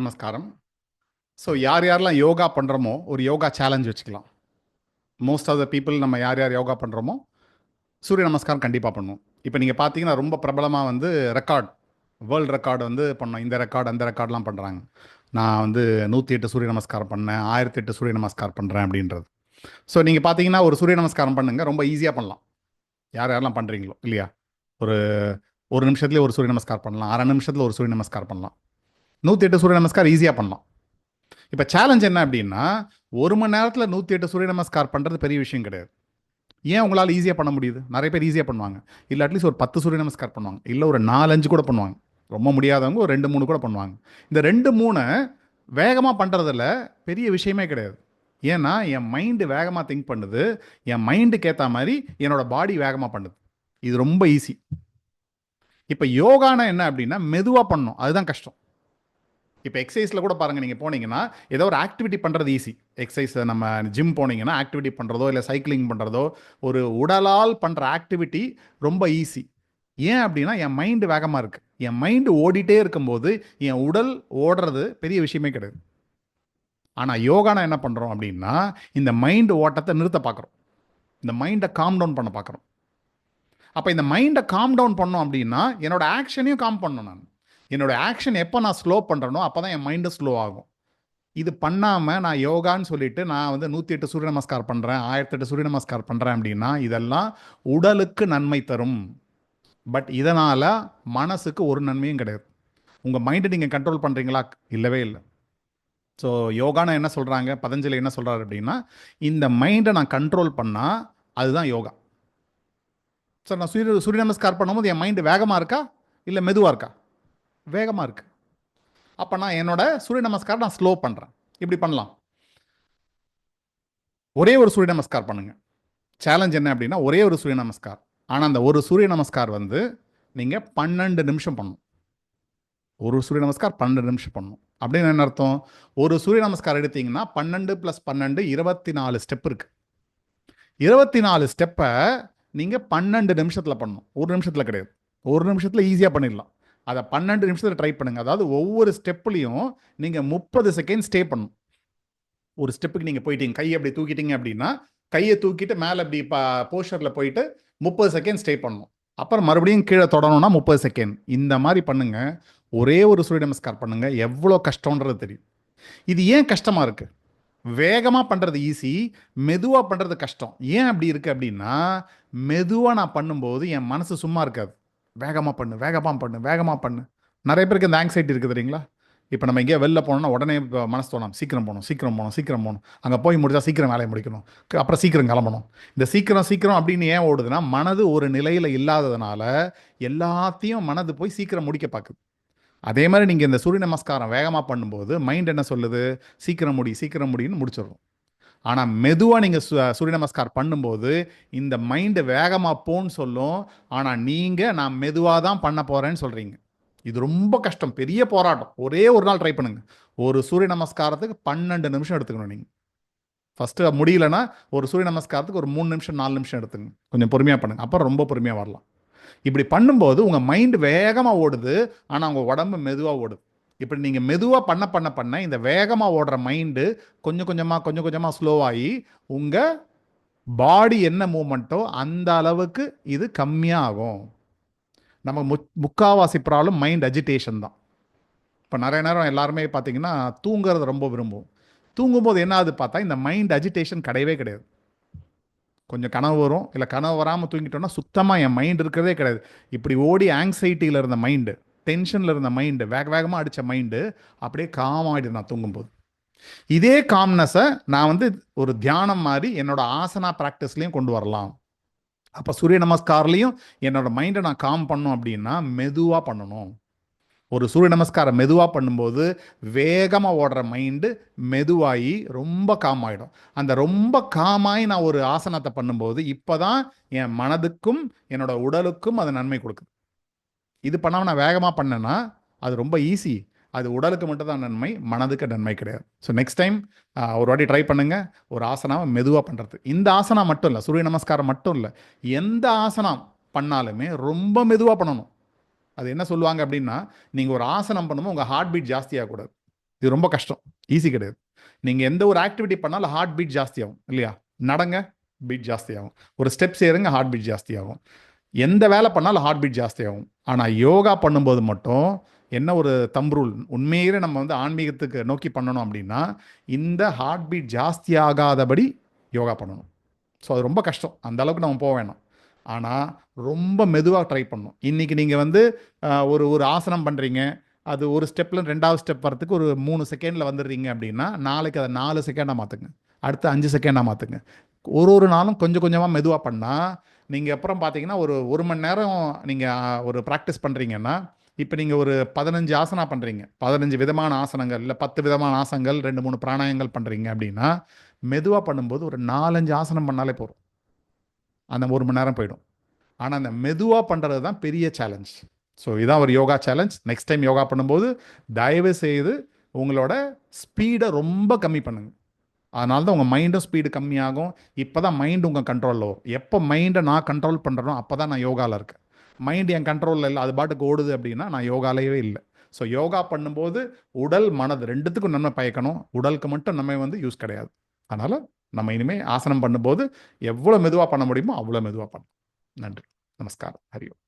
நமஸ்காரம். ஸோ யார் யாரெல்லாம் யோகா பண்ணுறோமோ ஒரு யோகா சேலஞ்ச் வச்சுக்கலாம். மோஸ்ட் ஆஃப் த பீப்புள் நம்ம யார் யார் யோகா பண்ணுறோமோ சூரிய நமஸ்காரம் கண்டிப்பாக பண்ணுவோம். இப்போ நீங்கள் பார்த்தீங்கன்னா ரொம்ப பிரபலமாக வந்து ரெக்கார்ட் வேர்ல்டு ரெக்கார்டு வந்து பண்ணோம். இந்த ரெக்கார்டு அந்த ரெக்கார்ட்லாம் பண்ணுறாங்க நான் வந்து நூற்றி எட்டு சூரிய நமஸ்காரம் பண்ணேன் ஆயிரத்தி எட்டு சூரிய நமஸ்காரம் பண்ணுறேன் அப்படின்றது. ஸோ நீங்கள் பார்த்தீங்கன்னா ஒரு சூரிய நமஸ்காரம் பண்ணுங்கள் ரொம்ப ஈஸியாக பண்ணலாம். யார் யாரெல்லாம் பண்ணுறீங்களோ இல்லையா? ஒரு ஒரு நிமிஷத்துலேயே ஒரு சூரிய நமஸ்காரம் பண்ணலாம் அரை நிமிஷத்தில் ஒரு சூரிய நமஸ்காரம் பண்ணலாம். நூற்றி எட்டு சூரிய நமஸ்கார் ஈஸியாக பண்ணலாம். இப்போ சேலஞ்ச் என்ன அப்படின்னா ஒரு மணி நேரத்தில் நூற்றி எட்டு சூரிய நமஸ்கார் பண்ணுறது பெரிய விஷயம் கிடையாது. ஏன் உங்களால் ஈஸியாக பண்ண முடியுது? நிறைய பேர் ஈஸியாக பண்ணுவாங்க. இல்லை அட்லீஸ்ட் ஒரு பத்து சூரிய நமஸ்கார் பண்ணுவாங்க. இல்லை ஒரு நாலஞ்சு கூட பண்ணுவாங்க. ரொம்ப முடியாதவங்க ஒரு ரெண்டு மூணு கூட பண்ணுவாங்க. இந்த ரெண்டு மூணு வேகமாக பண்ணுறதில் பெரிய விஷயமே கிடையாது. ஏன்னா என் மைண்டு வேகமாக திங்க் பண்ணுது. என் மைண்டுக்கு ஏற்ற மாதிரி என்னோடய பாடி வேகமாக பண்ணுது. இது ரொம்ப ஈஸி இப்போ யோகானா என்ன அப்படின்னா மெதுவாக பண்ணணும். அதுதான் கஷ்டம். இப்போ எக்ஸசைஸில் கூட பாருங்கள் நீங்கள் போனீங்கன்னா ஏதோ ஒரு ஆக்டிவிட்டி பண்ணுறது ஈஸி எக்ஸசைஸ் நம்ம ஜிம் போனீங்கன்னா ஆக்டிவிட்டி பண்ணுறதோ இல்லை சைக்கிளிங் பண்ணுறதோ ஒரு உடலால் பண்ணுற ஆக்டிவிட்டி ரொம்ப ஈஸி ஏன் அப்படின்னா என் மைண்டு வேகமாக இருக்குது என் மைண்டு ஓடிட்டே இருக்கும்போது என் உடல் ஓடுறது பெரிய விஷயமே கிடையாது. ஆனால் யோகானா என்ன பண்ணுறோம் அப்படின்னா இந்த மைண்டு ஓட்டத்தை நிறுத்த பார்க்குறோம் இந்த மைண்டை காம் டவுன் பண்ண பார்க்குறோம் அப்போ இந்த மைண்டை காம் டவுன் பண்ணோம் அப்படின்னா என்னோடய ஆக்ஷனையும் காம் பண்ணணும் நான். என்னோட ஆக்ஷன் எப்போ நான் ஸ்லோ பண்ணுறனோ அப்போ தான் என் மைண்டு ஸ்லோ ஆகும். இது பண்ணாமல் நான் யோகான்னு சொல்லிட்டு நான் வந்து நூற்றி எட்டு சூரிய நமஸ்கார் பண்ணுறேன் ஆயிரத்தி எட்டு சூரிய நமஸ்கார் பண்ணுறேன் அப்படின்னா இதெல்லாம் உடலுக்கு நன்மை தரும். பட் இதனால் மனசுக்கு ஒரு நன்மையும் கிடையாது. உங்கள் மைண்டை நீங்கள் கண்ட்ரோல் பண்ணுறீங்களா இல்லவே இல்லை. ஸோ யோகான என்ன சொல்கிறாங்க பதஞ்சலி என்ன சொல்கிறாரு அப்படின்னா இந்த மைண்டை நான் கண்ட்ரோல் பண்ணால் அதுதான் யோகா. சார் நான் சூரிய சூரிய நமஸ்கார் பண்ணும்போது என் மைண்டு வேகமாக இருக்கா? இல்லை மெதுவாக இருக்கா? வேகமாக இருக்குது அப்போ நான் என்னோட சூரிய நமஸ்காரம் நான் ஸ்லோ பண்ணுறேன் இப்படி பண்ணலாம். ஒரே ஒரு சூரிய நமஸ்கார் பண்ணுங்க. சேலஞ்ச் என்ன அப்படின்னா ஒரே ஒரு சூரிய நமஸ்கார் ஆனால் அந்த ஒரு சூரிய நமஸ்கார் வந்து நீங்கள் பன்னெண்டு நிமிஷம் பண்ணணும். ஒரு சூரிய நமஸ்கார் பன்னெண்டு நிமிஷம் பண்ணணும். அப்படின்னு என்ன அர்த்தம்? ஒரு சூரிய நமஸ்கார் எடுத்தீங்கன்னா பன்னெண்டு ப்ளஸ் பன்னெண்டு இருபத்தி நாலு ஸ்டெப் இருக்குது இருபத்தி நாலு ஸ்டெப்பை நீங்கள் பன்னெண்டு நிமிஷத்தில் பண்ணணும். ஒரு நிமிஷத்தில் கிடையாது. ஒரு நிமிஷத்தில் ஈஸியாக பண்ணிடலாம். அதை பன்னெண்டு நிமிஷத்தில் ட்ரை பண்ணுங்கள் அதாவது ஒவ்வொரு ஸ்டெப்லையும் நீங்கள் முப்பது செகண்ட் ஸ்டே பண்ணணும். ஒரு ஸ்டெப்புக்கு நீங்கள் போயிட்டீங்க. கையை அப்படி தூக்கிட்டீங்க அப்படின்னா கையை தூக்கிட்டு மேலே அப்படி இப்போ போஸ்டரில் போயிட்டு முப்பது செகண்ட் ஸ்டே பண்ணணும். அப்புறம் மறுபடியும் கீழே தொடணும்னா முப்பது செகண்ட் இந்த மாதிரி பண்ணுங்கள் ஒரே ஒரு சூரிய நமஸ்கார் பண்ணுங்கள் எவ்வளோ கஷ்டன்றது தெரியும். இது ஏன் கஷ்டமாக இருக்குது வேகமாக பண்ணுறது ஈஸி மெதுவாக பண்ணுறது கஷ்டம். ஏன் அப்படி இருக்குது அப்படின்னா மெதுவாக நான் பண்ணும்போது என் மனசு சும்மா இருக்காது. வேகமாக பண்ணு வேகமாக பண்ணு வேகமாக பண்ணு. நிறைய பேருக்கு இந்த ஆங்ஸைட்டி இருக்குது தெரியுங்களா? இப்போ நம்ம எங்கேயோ வெளில போனோம்னா உடனே மனசு தோணும் சீக்கிரம் போகணும் சீக்கிரம் போகணும் சீக்கிரம் போகணும். அங்கே போய் முடிச்சா சீக்கிரம் வேலையை முடிக்கணும். அப்புறம் சீக்கிரம் கிளம்பணும். இந்த சீக்கிரம் சீக்கிரம் அப்படின்னு ஏன் ஓடுதுன்னா மனது ஒரு நிலையில் இல்லாததுனால எல்லாத்தையும் மனது போய் சீக்கிரம் முடிக்க பார்க்குது. அதே மாதிரி நீங்கள் இந்த சூரிய நமஸ்காரம் வேகமாக பண்ணும்போது மைண்ட் என்ன சொல்லுது? சீக்கிரம் முடி சீக்கிரம் முடின்னு முடிச்சிடும் ஆனால் மெதுவாக நீங்கள் சூரிய நமஸ்கார் பண்ணும்போது இந்த மைண்டு வேகமாக போன்னு சொல்லும். ஆனால் நீங்கள் நான் மெதுவாக தான் பண்ண போகிறேன்னு சொல்கிறீங்க இது ரொம்ப கஷ்டம். பெரிய போராட்டம். ஒரே ஒரு நாள் ட்ரை பண்ணுங்கள் ஒரு சூரிய நமஸ்காரத்துக்கு பன்னெண்டு நிமிஷம் எடுத்துக்கணும் நீங்கள் ஃபஸ்ட்டு முடியலன்னா ஒரு சூரிய நமஸ்காரத்துக்கு ஒரு மூணு நிமிஷம் நாலு நிமிஷம் எடுத்துங்க கொஞ்சம் பொறுமையாக பண்ணுங்க. அப்புறம் ரொம்ப பொறுமையாக வரலாம். இப்படி பண்ணும்போது உங்கள் மைண்டு வேகமாக ஓடுது. ஆனால் உங்கள் உடம்பு மெதுவாக ஓடுது. இப்படி நீங்கள் மெதுவாக பண்ண பண்ண பண்ண இந்த வேகமாக ஓடுற மைண்டு கொஞ்சம் கொஞ்சமாக கொஞ்சம் கொஞ்சமாக ஸ்லோவாகி உங்கள் பாடி என்ன மூமெண்ட்டோ அந்த அளவுக்கு இது கம்மியாக ஆகும். நம்ம மு முக்காவாசி ப்ராப்ளம் மைண்ட் அஜிடேஷன் தான். இப்போ நிறைய நேரம் எல்லாருமே பார்த்தீங்கன்னா தூங்குறது ரொம்ப விரும்பும் தூங்கும்போது என்ன ஆகுது பார்த்தா இந்த மைண்ட் அஜிடேஷன் கிடையவே கிடையாது. கொஞ்சம் கனவு வரும். இல்லை கனவு வராமல் தூங்கிட்டோம்னா சுத்தமாக என் மைண்ட் இருக்கிறதே கிடையாது. இப்படி ஓடி ஆங்ஸைட்டியில் இருந்த மைண்டு டென்ஷனில் இருந்த மைண்டு வேக வேகமாக அடித்த மைண்டு அப்படியே காம் ஆகிடுது நான் தூங்கும்போது. இதே காம்னஸை நான் வந்து ஒரு தியானம் மாதிரி என்னோட ஆசனா ப்ராக்டிஸ்லையும் கொண்டு வரலாம். அப்போ சூரிய நமஸ்கார்லையும் என்னோட மைண்டை நான் காம் பண்ணோம் அப்படின்னா மெதுவாக பண்ணணும். ஒரு சூரிய நமஸ்காரம் மெதுவாக பண்ணும்போது வேகமாக ஓடுற மைண்டு மெதுவாகி ரொம்ப காம் ஆகிடும் அந்த ரொம்ப காமாயி நான் ஒரு ஆசனத்தை பண்ணும்போது இப்போ தான் என் மனதுக்கும் என்னோட உடலுக்கும் அது நன்மை கொடுக்குது. இது பண்ணாமல் நான் வேகமாக பண்ணேன்னா அது ரொம்ப ஈஸி அது உடலுக்கு மட்டும் தான் நன்மை மனதுக்கு நன்மை கிடையாது. ஸோ நெக்ஸ்ட் டைம் ஒரு வாட்டி ட்ரை பண்ணுங்கள் ஒரு ஆசனாவை மெதுவாக பண்ணுறது இந்த ஆசனா மட்டும் இல்லை சூரிய நமஸ்காரம் மட்டும் இல்லை எந்த ஆசனம் பண்ணாலுமே ரொம்ப மெதுவாக பண்ணணும். அது என்ன சொல்லுவாங்க அப்படின்னா நீங்கள் ஒரு ஆசனம் பண்ணும்போது உங்கள் ஹார்ட் பீட் ஜாஸ்தியாகக்கூடாது இது ரொம்ப கஷ்டம். ஈஸி கிடையாது. நீங்கள் எந்த ஒரு ஆக்டிவிட்டி பண்ணாலும் ஹார்ட் பீட் ஜாஸ்தியாகும் இல்லையா? நடங்க பீட் ஜாஸ்தியாகும். ஒரு ஸ்டெப்ஸ் ஏறுங்க ஹார்ட் பீட் ஜாஸ்தியாகும். எந்த வேலை பண்ணாலும் ஹார்ட் பீட் ஜாஸ்தியாகும். ஆனால் யோகா பண்ணும்போது மட்டும் என்ன ஒரு தம்ரூல் உண்மையிலே நம்ம வந்து ஆன்மீகத்துக்கு நோக்கி பண்ணணும் அப்படின்னா இந்த ஹார்ட் பீட் ஜாஸ்தி ஆகாதபடி யோகா பண்ணணும். ஸோ அது ரொம்ப கஷ்டம். அந்த அளவுக்கு நம்ம போக வேணாம். ஆனால் ரொம்ப மெதுவாக ட்ரை பண்ணணும். இன்றைக்கி நீங்கள் வந்து ஒரு ஒரு ஆசனம் பண்ணுறீங்க அது ஒரு ஸ்டெப்பில் ரெண்டாவது ஸ்டெப் வரத்துக்கு ஒரு மூணு செகண்டில் வந்துடுறீங்க அப்படின்னா நாளைக்கு அதை நாலு செகண்டாக மாற்றுங்க அடுத்து அஞ்சு செகண்டாக மாற்றுங்க ஒரு ஒரு நாளும் கொஞ்சம் கொஞ்சமாக மெதுவாக பண்ணால் நீங்கள் அப்புறம் பார்த்தீங்கன்னா ஒரு ஒரு மணி நேரம் நீங்கள் ஒரு ப்ராக்டிஸ் பண்ணுறீங்கன்னா இப்போ நீங்கள் ஒரு பதினஞ்சு ஆசனா பண்ணுறீங்க பதினஞ்சு விதமான ஆசனங்கள் இல்லை பத்து விதமான ஆசனங்கள் ரெண்டு மூணு பிராணாயங்கள் பண்ணுறீங்க அப்படின்னா மெதுவாக பண்ணும்போது ஒரு நாலஞ்சு ஆசனம் பண்ணாலே போதும். அந்த ஒரு மணி நேரம் போயிடும். ஆனால் அந்த மெதுவாக பண்ணுறது தான் பெரிய சேலஞ்ச் ஸோ இதான் ஒரு yoga challenge next time yoga பண்ணும்போது தயவு செய்து உங்களோட ஸ்பீடை ரொம்ப கம்மி பண்ணுங்கள் அதனால தான் உங்கள் மைண்டும் ஸ்பீடு கம்மியாகும். இப்போ தான் மைண்டு உங்கள் கண்ட்ரோலில் வரும் எப்போ மைண்டை நான் கண்ட்ரோல் பண்ணுறனோ அப்போ தான் நான் யோகாவில் இருக்கேன். மைண்ட் என் கண்ட்ரோலில் இல்லை அது பாட்டுக்கு ஓடுது அப்படின்னா நான் யோகாலேயே இல்லை. ஸோ யோகா பண்ணும்போது உடல் மனது ரெண்டுத்துக்கும் நன்மை பயக்கணும். உடலுக்கு மட்டும் நம்ம வந்து யூஸ் கிடையாது. அதனால் நம்ம இனிமேல் ஆசனம் பண்ணும்போது எவ்வளோ மெதுவாக பண்ண முடியுமோ அவ்வளோ மெதுவாக பண்ணணும் நன்றி. நமஸ்காரம். ஹரி ஓம்.